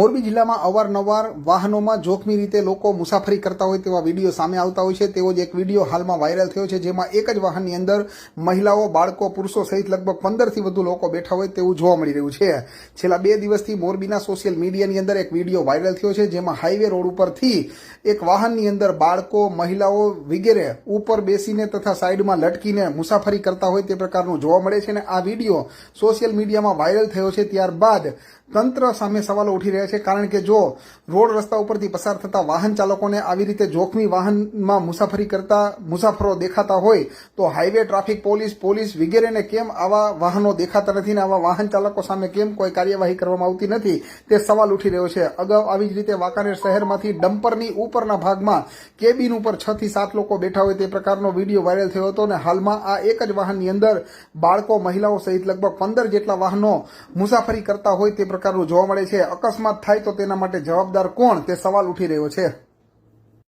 મોરબી જિલ્લામાં અવારનવાર વાહનોમાં જોખમી રીતે લોકો મુસાફરી કરતા હોય તેવા વીડિયો સામે આવતા હોય છે. તેવો જ એક વીડિયો હાલમાં વાયરલ થયો છે, જેમાં એક જ વાહનની અંદર મહિલાઓ, બાળકો, પુરુષો સહિત લગભગ પંદરથી વધુ લોકો બેઠા હોય તેવું જોવા મળી રહ્યું છે. છેલ્લા બે દિવસથી મોરબીના સોશિયલ મીડિયાની અંદર એક વીડિયો વાયરલ થયો છે, જેમાં હાઈવે રોડ ઉપરથી એક વાહનની અંદર બાળકો, મહિલાઓ વગેરે ઉપર બેસીને તથા સાઈડમાં લટકીને મુસાફરી કરતા હોય તે પ્રકારનું જોવા મળે છે અને આ વીડિયો સોશિયલ મીડિયામાં વાયરલ થયો છે. ત્યારબાદ તંત્ર સામે સવાલો ઉઠી રહ્યા છે કારણ કે જો રોડ રસ્તા ઉપરથી પસાર થતા વાહન ચાલકોને આવી રીતે જોખમી વાહનમાં મુસાફરી કરતા મુસાફરો દેખાતા હોય, તો હાઈવે ટ્રાફિક, પોલીસ પોલીસ વગેરેને કેમ આવા વાહનો દેખાતા નથી ને આવા વાહન ચાલકો સામે કેમ કોઈ કાર્યવાહી કરવામાં આવતી નથી? તે સવાલ ઉઠી રહ્યો છે. અગાઉ આવી જ રીતે વાંકાનેર શહેરમાંથી ડમ્પરની ઉપરના ભાગમાં કેબિન ઉપર છ થી સાત લોકો બેઠા હોય તે પ્રકારનો વીડિયો વાયરલ થયો હતો અને હાલમાં આ એક જ વાહનની અંદર બાળકો, મહિલાઓ સહિત લગભગ પંદર જેટલા વાહનો મુસાફરી કરતા હોય તે પ્રકારનું જોવા મળે છે. અકસ્માત થાય તો તેના માટે જવાબદાર કોણ? તે સવાલ ઉઠી રહ્યો છે.